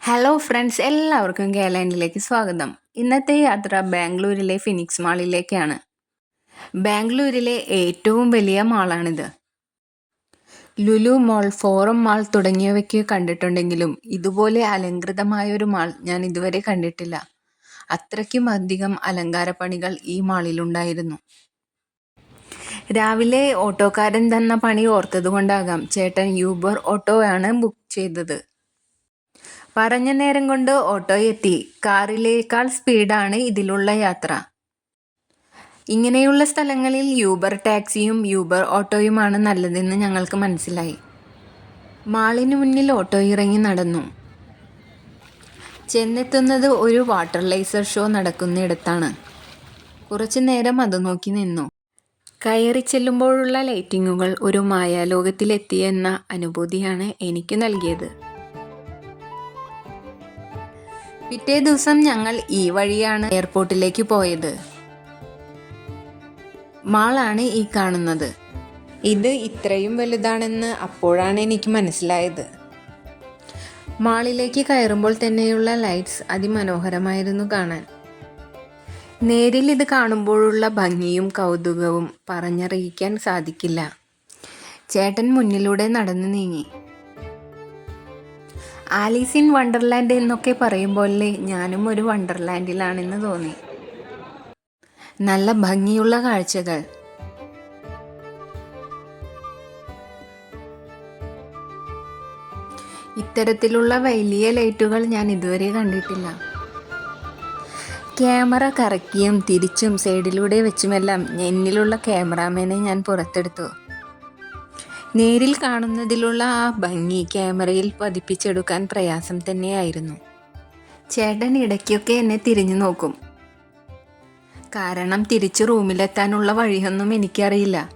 Hello friends എല്ലാവർക്കും കേരളയിലേക്ക് സ്വാഗതം. ഇന്നത്തെ യാത്ര ബാംഗ്ലൂരിലെ ഫിനിക്സ് മാളിലേക്കാണ്. ബാംഗ്ലൂരിലെ ഏറ്റവും വലിയ മാളാണിത്. ലുലു മോൾ ഫോറം മാൾ തുടങ്ങിയവയ്ക്ക് കണ്ടിട്ടുണ്ടെങ്കിലും ഇതുപോലെ അലങ്കൃതമായ ഒരു മാൾ ഞാൻ ഇതുവരെ കണ്ടിട്ടില്ല. അത്രയ്ക്കും അധികം അലങ്കാരപ്പണികൾ ഈ മാളിലുണ്ടായിരുന്നു. രാവിലെ ഓട്ടോക്കാരൻ തന്ന പണി ഓർത്തതുകൊണ്ടാകാം ചേട്ടൻ യൂബർ ഓട്ടോയാണ് ബുക്ക് ചെയ്തത്. പറഞ്ഞ നേരം കൊണ്ട് ഓട്ടോ എത്തി കാറിലേക്കാൾ സ്പീഡാണ് ഇതിലുള്ള യാത്ര. ഇങ്ങനെയുള്ള സ്ഥലങ്ങളിൽ യൂബർ ടാക്സിയും യൂബർ ഓട്ടോയുമാണ് നല്ലതെന്ന് ഞങ്ങൾക്ക് മനസ്സിലായി. മാളിന് മുന്നിൽ ഓട്ടോ ഇറങ്ങി നടന്നു. ചെന്നെത്തുന്നത് ഒരു വാട്ടർ ലൈസർ ഷോ നടക്കുന്നിടത്താണ്. കുറച്ചു നേരം അത് നോക്കി നിന്നു. കയറി ചെല്ലുമ്പോഴുള്ള ലൈറ്റിങ്ങുകൾ ഒരു മായാലോകത്തിലെത്തിയെന്ന അനുഭൂതിയാണ് എനിക്ക് നൽകിയത്. പിറ്റേ ദിവസം ഞങ്ങൾ ഈ വഴിയാണ് എയർപോർട്ടിലേക്ക് പോയത്. മാളാണ് ഈ കാണുന്നത്. ഇത് ഇത്രയും വലുതാണെന്ന് അപ്പോഴാണ് എനിക്ക് മനസ്സിലായത്. മാളിലേക്ക് കയറുമ്പോൾ തന്നെയുള്ള ലൈറ്റ്സ് അതിമനോഹരമായിരുന്നു കാണാൻ. നേരിൽ ഇത് കാണുമ്പോഴുള്ള ഭംഗിയും കൗതുകവും പറഞ്ഞറിയിക്കാൻ സാധിക്കില്ല. ചേട്ടൻ മുന്നിലൂടെ നടന്നു നീങ്ങി. ആലീസ് ഇൻ വണ്ടർലാൻഡ് എന്നൊക്കെ പറയുമ്പോഴേ ഞാനും ഒരു വണ്ടർലാൻഡിലാണെന്ന് തോന്നി. നല്ല ഭംഗിയുള്ള കാഴ്ചകൾ. ഇത്തരത്തിലുള്ള വലിയ ലൈറ്റുകൾ ഞാൻ ഇതുവരെ കണ്ടിട്ടില്ല. ക്യാമറ കറക്കിയും തിരിച്ചും സൈഡിലൂടെ വെച്ചുമെല്ലാം എന്നിലുള്ള ക്യാമറാമാനെ ഞാൻ പുറത്തെടുത്തു. നേരിൽ കാണുന്നതിലുള്ള ആ ഭംഗി ക്യാമറയിൽ പതിപ്പിച്ചെടുക്കാൻ പ്രയാസം തന്നെയായിരുന്നു. ചേട്ടൻ ഇടയ്ക്കൊക്കെ എന്നെ തിരിഞ്ഞു നോക്കും. കാരണം തിരിച്ച് റൂമിലെത്താനുള്ള വഴിയൊന്നും എനിക്കറിയില്ല.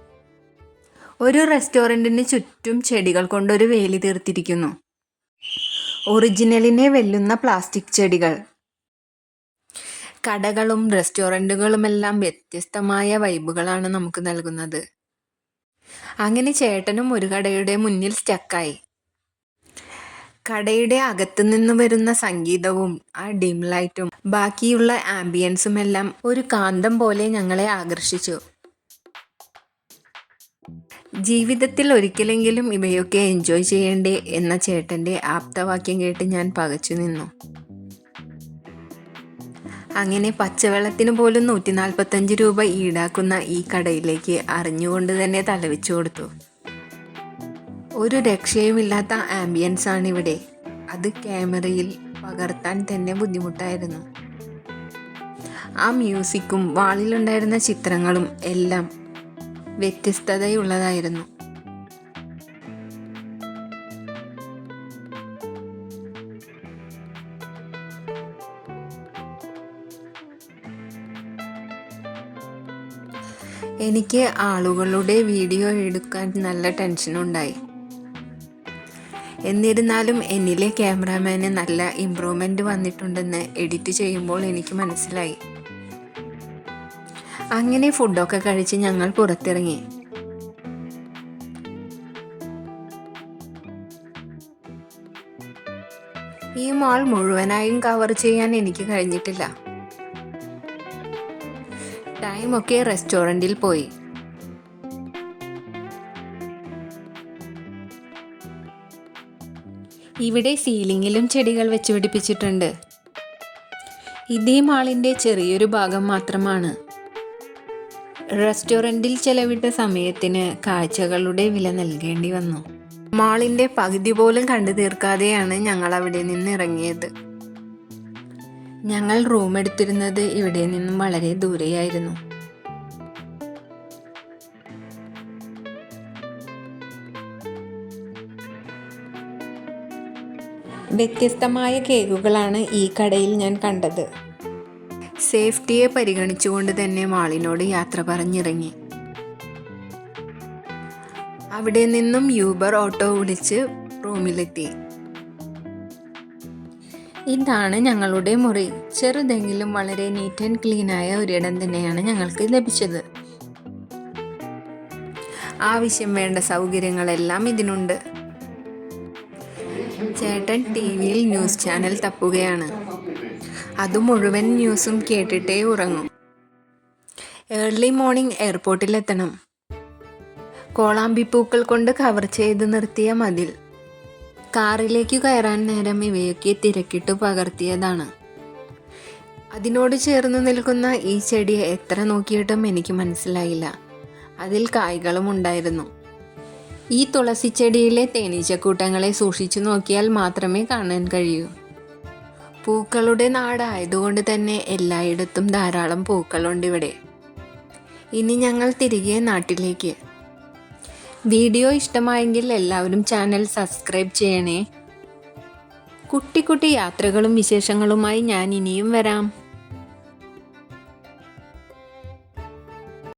ഒരു റെസ്റ്റോറന്റിന് ചുറ്റും ചെടികൾ കൊണ്ടൊരു വേലി തീർത്തിരിക്കുന്നു. ഒറിജിനലിനെ വെല്ലുന്ന പ്ലാസ്റ്റിക് ചെടികൾ. കടകളും റെസ്റ്റോറന്റുകളുമെല്ലാം വ്യത്യസ്തമായ വൈബുകളാണ് നമുക്ക് നൽകുന്നത്. അങ്ങനെ ചേട്ടനും ഒരു കടയുടെ മുന്നിൽ സ്റ്റക്കായി. കടയുടെ അകത്തു നിന്ന് വരുന്ന സംഗീതവും ആ ഡിം ലൈറ്റും ബാക്കിയുള്ള ആംബിയൻസും എല്ലാം ഒരു കാന്തം പോലെ ഞങ്ങളെ ആകർഷിച്ചു. ജീവിതത്തിൽ ഒരിക്കലെങ്കിലും ഇവയൊക്കെ എൻജോയ് ചെയ്യണ്ടേ എന്ന ചേട്ടന്റെ ആപ്തവാക്യം കേട്ട് ഞാൻ പകച്ചു നിന്നു അങ്ങനെ പച്ചവെള്ളത്തിന് പോലും നൂറ്റി നാൽപ്പത്തഞ്ച് രൂപ ഈടാക്കുന്ന ഈ കടയിലേക്ക് അറിഞ്ഞുകൊണ്ട് തന്നെ തലവെച്ചു കൊടുത്തു. ഒരു രക്ഷയുമില്ലാത്ത ആംബിയൻസ് ആണ് ഇവിടെ. അത് ക്യാമറയിൽ പകർത്താൻ തന്നെ ബുദ്ധിമുട്ടായിരുന്നു. ആ മ്യൂസിക്കും വാളിലുണ്ടായിരുന്ന ചിത്രങ്ങളും എല്ലാം വ്യത്യസ്തതയുള്ളതായിരുന്നു. എനിക്ക് ആളുകളുടെ വീഡിയോ എടുക്കാൻ നല്ല ടെൻഷനുണ്ടായി. എന്നിരുന്നാലും എന്നിലെ ക്യാമറാമാന് നല്ല ഇമ്പ്രൂവ്മെന്റ് വന്നിട്ടുണ്ടെന്ന് എഡിറ്റ് ചെയ്യുമ്പോൾ എനിക്ക് മനസ്സിലായി. അങ്ങനെ ഫുഡൊക്കെ കഴിച്ച് ഞങ്ങൾ പുറത്തിറങ്ങി. ഈ മാൾ മുഴുവനായും കവർ ചെയ്യാൻ എനിക്ക് കഴിഞ്ഞിട്ടില്ല. ടൈമൊക്കെ റെസ്റ്റോറന്റിൽ പോയി. ഇവിടെ സീലിങ്ങിലും ചെടികൾ വെച്ച് പിടിപ്പിച്ചിട്ടുണ്ട്. ഇതേ മാളിന്റെ ചെറിയൊരു ഭാഗം മാത്രമാണ്. റെസ്റ്റോറന്റിൽ ചെലവിട്ട സമയത്തിന് കാഴ്ചകളുടെ വില നൽകേണ്ടി വന്നു. മാളിന്റെ പകുതി പോലും കണ്ടു തീർക്കാതെയാണ് ഞങ്ങൾ അവിടെ നിന്ന് ഇറങ്ങിയത് ഞങ്ങൾ റൂം എടുത്തിരുന്നത് ഇവിടെ നിന്നും വളരെ ദൂരെയായിരുന്നു. വ്യത്യസ്തമായ കേക്കുകളാണ് ഈ കടയിൽ ഞാൻ കണ്ടത്. സേഫ്റ്റിയെ പരിഗണിച്ചുകൊണ്ട് തന്നെ മാളിനോട് യാത്ര പറഞ്ഞിറങ്ങി. അവിടെ നിന്നും യൂബർ ഓട്ടോ വിളിച്ച് റൂമിലെത്തി ഇതാണ് ഞങ്ങളുടെ മുറി. ചെറുതെങ്കിലും വളരെ നീറ്റ് ആൻഡ് ക്ലീൻ ആയ ഒരിടം തന്നെയാണ് ഞങ്ങൾക്ക് ലഭിച്ചത്. ആവശ്യം വേണ്ട സൗകര്യങ്ങളെല്ലാം ഇതിനുണ്ട്. ചേട്ടൻ ടി വിയിൽ ന്യൂസ് ചാനൽ തപ്പുകയാണ്. അത് മുഴുവൻ ന്യൂസും കേട്ടിട്ടേ ഉറങ്ങും. Early morning എയർപോർട്ടിലെത്തണം. കോളാമ്പിപ്പൂക്കൾ കൊണ്ട് കവർ ചെയ്ത് നിർത്തിയ മതിൽ. കാറിലേക്ക് കയറാൻ നേരം ഇവയൊക്കെ തിരക്കിട്ട് പകർത്തിയതാണ്. അതിനോട് ചേർന്ന് നിൽക്കുന്ന ഈ ചെടി എത്ര നോക്കിയിട്ടും എനിക്ക് മനസ്സിലായില്ല. അതിൽ കായ്കളും ഉണ്ടായിരുന്നു. ഈ തുളസി ചെടിയിലെ തേനീച്ചക്കൂട്ടങ്ങളെ സൂക്ഷിച്ചു നോക്കിയാൽ മാത്രമേ കാണാൻ കഴിയൂ. പൂക്കളുടെ നാടായതുകൊണ്ട് തന്നെ എല്ലായിടത്തും ധാരാളം പൂക്കളുണ്ട് ഇവിടെ ഇനി ഞങ്ങൾ തിരികെ നാട്ടിലേക്ക്. വീഡിയോ ഇഷ്ടമായെങ്കിൽ എല്ലാവരും ചാനൽ സബ്സ്ക്രൈബ് ചെയ്യണേ. കുട്ടി കുട്ടി യാത്രകളും വിശേഷങ്ങളുമായി ഞാൻ ഇനിയും വരാം.